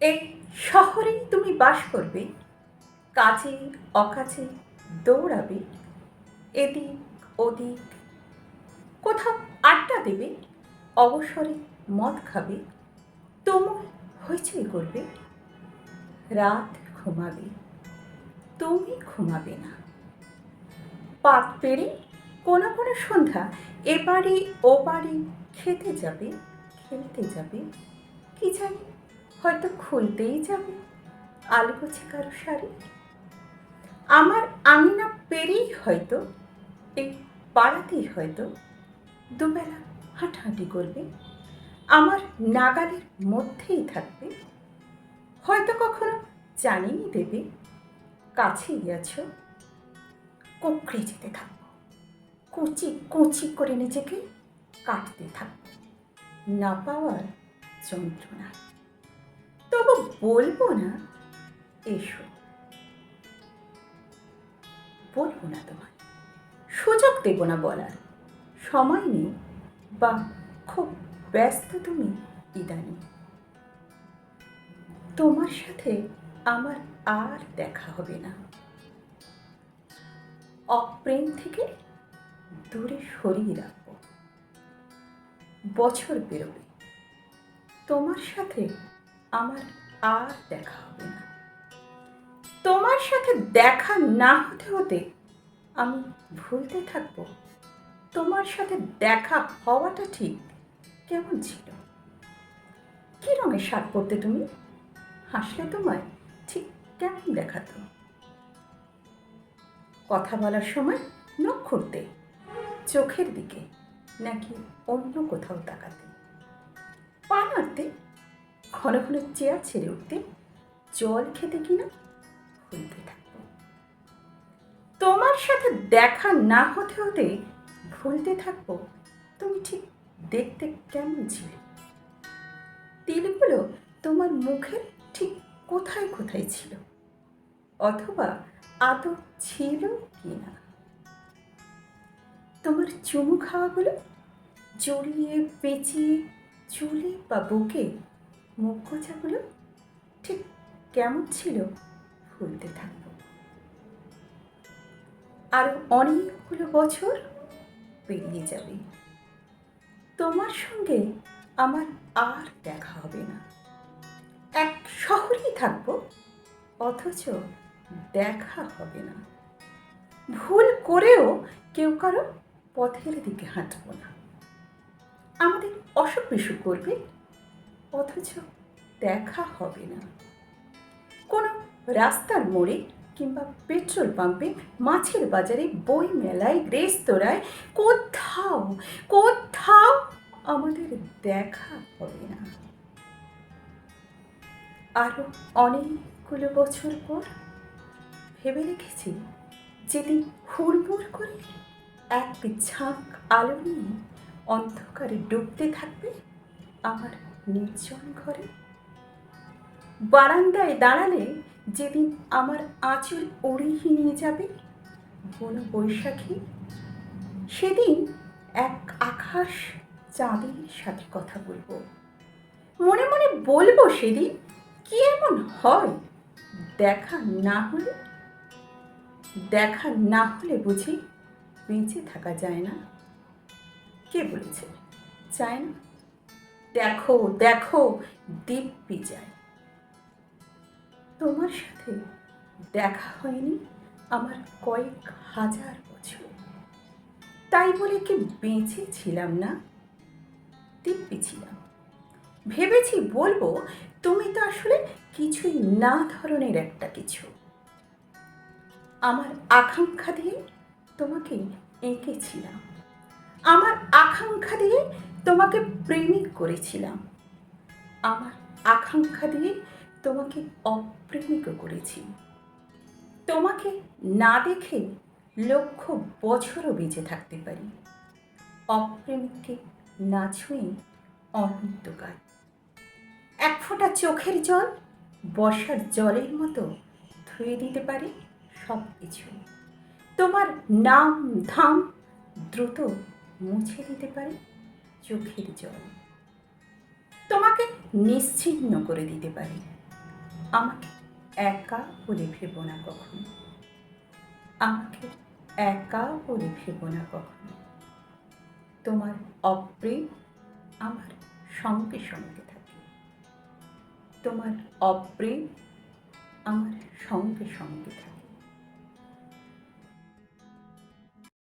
এই শহরেই তুমি বাস করবে কাজে অকাজে দৌড়াবে, এদিক, ওদিক, কোথাও আড্ডা দেবে, অবসরে মদ খাবে তোমার হইচই করবে, রাত ঘুমাবে, তুমি ঘুমাবে না। পাত পেরে কোনো কোনো সন্ধ্যা এবারে ও বাড়ি খেতে যাবে, খেলতে যাবে, কি জানি হয়তো খুলতেই যাবে। আলগোছে কারও শাড়ি? আমার আমি না পেরেই হয়তো, এই পাড়াতেই হয়তো দুবেলা হাঁটাহাঁটি করবে। আমার নাগালের মধ্যেই থাকবে। হয়তো কখনো জানিয়ে দেবে, কাছেই আছো। কোকড়ে যেতে থাকব, কুচি কুচি করে নিজেকে কাটতে থাকব। না পাওয়ার যন্ত্রণা। তবু বলব না, এসো। বলব না তোমায়। সুযোগ দেব না বলার। সময় নেই, বা খুব ব্যস্ত তুমি ইদানি। তোমার সাথে আমার আর দেখা হবে না। অপ্রেম থেকে দূরে সরিয়ে রাখব। বছর বেরোবে। তোমার সাথে আমার আর দেখা হবে না। তোমার সাথে দেখা না হতে হতে আমি ভুলতে থাকব। তোমার সাথে দেখা হওয়াটা ঠিক কেমন ছিল? কী রঙের শার্ট পরতে তুমি? হাসলে তোমায় ঠিক কেমন দেখাতো? কথা বলার সময় নখ চোখের দিকে নাকি অন্য কোথাও তাকাতে। পা ঘন ঘন চেয়ার ছেড়ে উঠতে জল খেতে কিনা ভুলতে থাকব। তোমার সাথে দেখা না হতে হতে ভুলতে থাকব, তুমি ঠিক দেখতে কেমন ছিলে? তিলগুলো তোমার মুখে ঠিক কোথায় কোথায় ছিল? অথবা আদৌ ছিল কি না? তোমার চুমু খাওয়াগুলো জড়িয়ে পেঁচিয়ে চুলে বা বুকে মুখ গোছাগুলো ঠিক কেমন ছিল ভুলতে থাকব আরও অনেকগুলো বছর পেরিয়ে যাবে। তোমার সঙ্গে আমার আর দেখা হবে না। এক শহরেই থাকব, অথচ দেখা হবে না। ভুল করেও কেউ কারও পথের দিকে হাঁটবো না। আমাদের অসুখ বিসুখ করবে অথচ দেখা হবে না। কোনো রাস্তার মোড়ে কিংবা পেট্রোল পাম্পে, মাছের বাজারে বই মেলায় রেস্তোরাঁয় কোথাও কোথাও আমাদের দেখা হবে না। আরও অনেকগুলো বছর পর ভেবে রেখেছি যেদিন হুড়মুড় করে এক ঝাঁক আলো নিয়ে অন্ধকারে ডুবতে থাকবে আমার নির্জন ঘরে। বারান্দায় দাঁড়ালে যেদিন আমার আঁচল উড়িয়ে নিয়ে যাবে বন বৈশাখী, সেদিন এক আকাশ চাঁদের সাথে কথা বলব। মনে মনে বলব সেদিন কি এমন হয়, দেখা না হলে? দেখা না হলে বুঝি বেঁচে থাকা যায় না। কে বলেছে? চায় না। দেখো দেখো দিব্যি যায় তোমার সাথে দেখা হয়নি আমার কয়েক হাজার বছর। তাই বলে কি বেঁচে ছিলাম না? দিব্যি ছিলাম ভেবেছি বলব, তুমি তো আসলে কিছুই না ধরনের একটা কিছু। আমার আকাঙ্ক্ষা দিয়ে তোমাকে এঁকেছিলাম। আমার আকাঙ্ক্ষা দিয়ে তোমাকে প্রেমিক করেছিলাম। আমার আকাঙ্ক্ষা দিয়ে তোমাকে অপ্রেমিকও করেছি। তোমাকে না দেখে লক্ষ বছরও বেঁচে থাকতে পারি। অপ্রেমিককে না ছুঁয়ে অনন্তকাল। এক ফোঁটা চোখের জল বর্ষার জলের মতো ধুয়ে দিতে পারে সব কিছু তোমার নাম ধাম দ্রুত মুছে দিতে পারে চোখের জল। তোমাকে নিশ্চিহ্ন করে দিতে পারি। আমাকে একা বলে ভেবো না কখনো। আমাকে একা বলে ভেবো না কখনো। তোমার অপ্রেম আমার সঙ্গে সঙ্গে থাকে। তোমার অপ্রেম আমার সঙ্গে সঙ্গে থাকে।